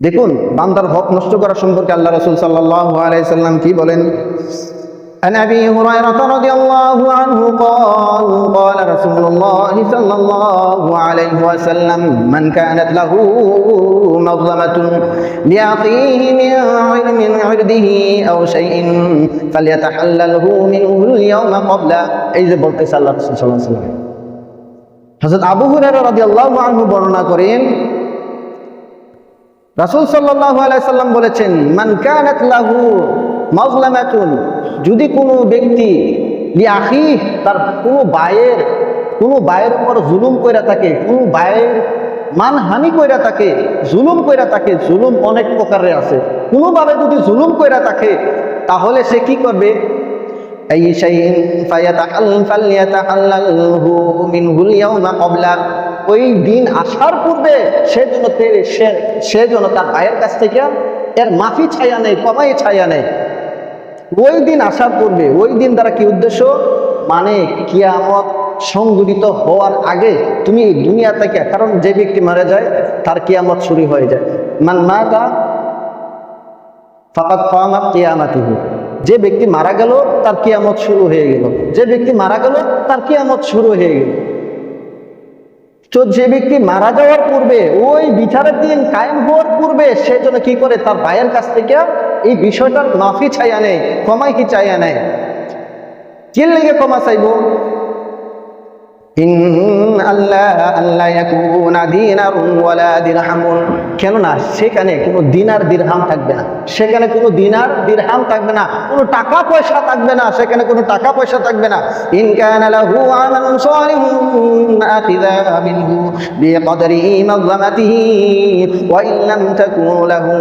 দেখুন বান্দার হক নষ্ট করা সম্পর্কে আল্লাহ রসুল সাল্লাহ আলাইসাল্লাম কি বলেন عن ابي هريره رضي الله عنه قال قال رسول الله صلى الله عليه وسلم من كانت له مظلمه لاخيه من علم عرضه او شيء فليتحلله منه اليوم قبل এই যে বলতেছে আল্লাহ রসুল সাল্লাহ সাল্লাম হজরত আবু হুরায়রা রাদিয়াল্লাহু আনহু বর্ণনা করেন রাসুল সাল্লাহ আলাইসাল্লাম বলেছেন, মান কানাত লাহু মাজলামাতুন যদি কোনো ব্যক্তি লি আখি তার কোনো বায়ের কোনো বায়ের উপর জুলুম কইরা থাকে, কোনো বায়ের মানহানি কইরা থাকে, জুলুম কইরা থাকে, জুলুম অনেক প্রকারে আছে। কোনোভাবে যদি জুলুম কইরা থাকে, তাহলে সে কি করবে? এই শাইন ফায়াতাহাল ফালিয়াতাহাল্লাহু মিনহুল ইয়াউমা কবলা ওই দিন আসার পূর্বে সে যেন তে- সে সে যেন তার ভাইয়ের কাছ থেকে এর মাফি ছায়া নেই, কমাই ছায়া নেই। ওই দিন আসার পূর্বে, ওই দিন দ্বারা কি উদ্দেশ্য? মানে কিয়ামত সংগঠিত হওয়ার আগে তুমি এই দুনিয়া থেকে, কারণ যে ব্যক্তি মারা যায়, তার কিয়ামত শুরু হয়ে যায়। মান মাতা ফাকাত কামাত কিয়ামাতিহি। যে ব্যক্তি মারা গেল, তার কিয়ামত শুরু হয়ে গেল। যে ব্যক্তি মারা গেল, তার কিয়ামত শুরু হয়ে গেল। তো যে ব্যক্তি মারা যাওয়ার পূর্বে, ওই বিচারের দিন কায়েম হওয়ার পূর্বে, সে যেন কি করে? তার ভাইয়ের কাছ থেকে এই বিষয়টার মাফি চাইয়া নেয় কমাই কি চাইয়া নেয়? কির লেগে কমা চাইব। কেননা সেখানে কোনো দিনার দিরহাম থাকবে না সেখানে কোনো দিনার দিরহাম থাকবে না কোনো টাকা পয়সা থাকবে না সেখানে কোনো টাকা পয়সা থাকবে না ইন কানা লাহু আমালুন সালিহুন আখিযা মিনহু বিকদরি মাযলামাতিহি ওয়া ইন লাম তাকুন লাহু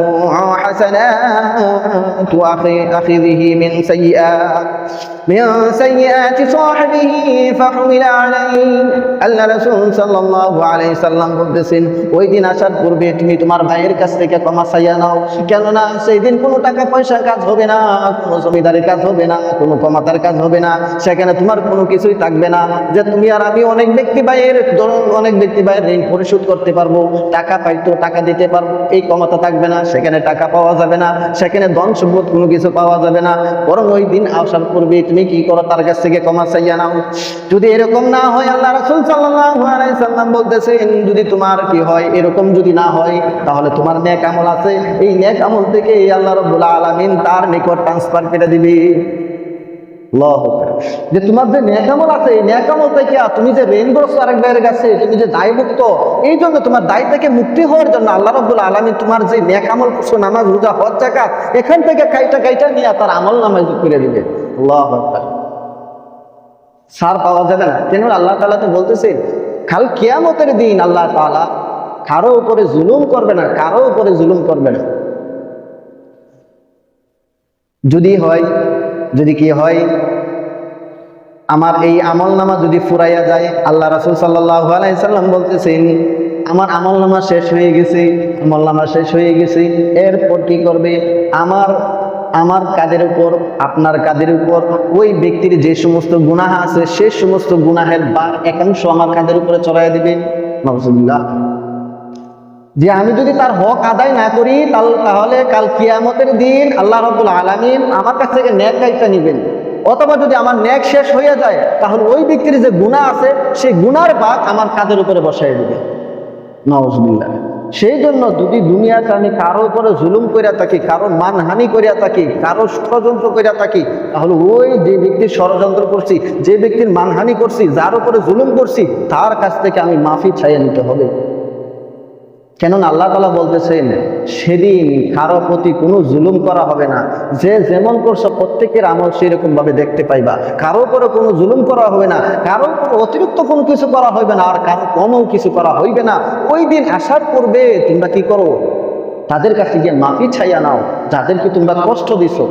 হাসানাতু আখিযিহি মিন সাইয়্যাত من سيئات صاحبه فحمل عليه আল্লাহ সাল্লাল্লাহু আলাইহি সাল্লাম বলতেছেন, ওই দিন আসার পূর্বে তুমি তোমার ভাইয়ের কাছ থেকে ক্ষমা চাইয়া নাও। সেই দিন কোনো টাকা কাজ হবে না, কোনো জমিদারের কাজ হবে না, কোনো ক্ষমতার কাজ হবে না, সেখানে তোমার কোনো কিছুই থাকবে না। যে তুমি আর আমি অনেক ব্যক্তি ভাইয়ের ধরুন, অনেক ব্যক্তি ভাইয়ের ঋণ পরিশোধ করতে পারব, টাকা পাইতো টাকা দিতে পারব, এই ক্ষমতা থাকবে না, সেখানে টাকা পাওয়া যাবে না, সেখানে ধন সম্পদ কোনো কিছু পাওয়া যাবে না। বরং ওই দিন আসার পূর্বে তুমি কি করো, তার কাছ থেকে ক্ষমা চাইয়া নাও। যদি এরকম না হয় আল্লাহ রাসূল সাল্লাম বলতেছেন, যদি তোমার কি হয়, এরকম যদি না হয়, তাহলে তোমার নেক আমল আছে। এই নেক আমল থেকে এই আল্লাহ রাব্বুল আলামিন তার নিকট ট্রান্সফার করে দিবে। যে তোমার যে ন্যাকামল আছে, এই ন্যাকামল থেকে তুমি যে ঋণগ্রস্ত আরেক ভাইয়ের কাছে, তুমি যে দায়মুক্ত, এই জন্য তোমার দায় থেকে মুক্তি হওয়ার জন্য আল্লাহ রব্বুল আলমী তোমার যে ন্যাকামল করছ, নামাজ রোজা, হজ জাকাত এখান থেকে কাইটা কাইটা নিয়ে তার আমল নামাজ করে দিবে। আল্লাহ। সার পাওয়া যাবে না। কেন আল্লাহ তাআলা তো বলতেছেন কাল কিয়ামতের দিন আল্লাহ তাআলা কারও উপরে জুলুম করবে না, কারও উপরে জুলুম করবে না। যদি হয়, যদি কি হয়, আমার এই আমল নামা যদি ফুরাইয়া যায়, আল্লাহ রাসুল আলাইসাল্লাম বলতেছেন, আমার আমল নামা শেষ হয়ে গেছে আমল নামা শেষ হয়ে গেছে, এরপর কি করবে? আমার আমার কাদের উপর, আপনার কাদের উপর, ওই ব্যক্তির যে সমস্ত গুনাহ আছে, সে সমস্ত গুনাহের বার একাংশ আমার কাদের উপরে চড়াইয়া দিবে। নজরুল্লাহ যে আমি যদি তার হক আদায় না করি তাহলে কাল কিয়ামতের দিন আল্লাহ রব্বুল আলামিন আমার কাছ থেকে ন্যাক গাইটা নিবেন। অথবা যদি আমার ন্যাক শেষ হয়ে যায়, তাহলে ওই ব্যক্তির যে গুণা আছে, সেই গুনার বাঘ আমার কাদের উপরে বসাই দিবে। নওয়াজবিল্লাহ সেই জন্য যদি দুনিয়া আমি কারও উপরে জুলুম করিয়া থাকি, কারও মানহানি করিয়া থাকি, কারও ষড়যন্ত্র করিয়া থাকি, তাহলে ওই যে ব্যক্তির ষড়যন্ত্র করছি, যে ব্যক্তির মানহানি করছি, যার উপরে জুলুম করছি, তার কাছ থেকে আমি মাফি ছাইয়া নিতে হবে। কেননা আল্লাহ তালা বলতেছেন, সেদিন কারও প্রতি কোনো জুলুম করা হবে না। যে যেমন করছ প্রত্যেকের আমল সেরকম ভাবে দেখতে পাইবা। কারও উপরে কোনো জুলুম করা হবে না কারও উপরে অতিরিক্ত কোনো কিছু করা হবে না, আর কারও কমও কিছু করা হইবে না। ওই দিন আসার পূর্বে তোমরা কি করো? তাদের কাছে গিয়ে মাফি ছাইয়া নাও, যাদেরকে তোমরা কষ্ট দিছো।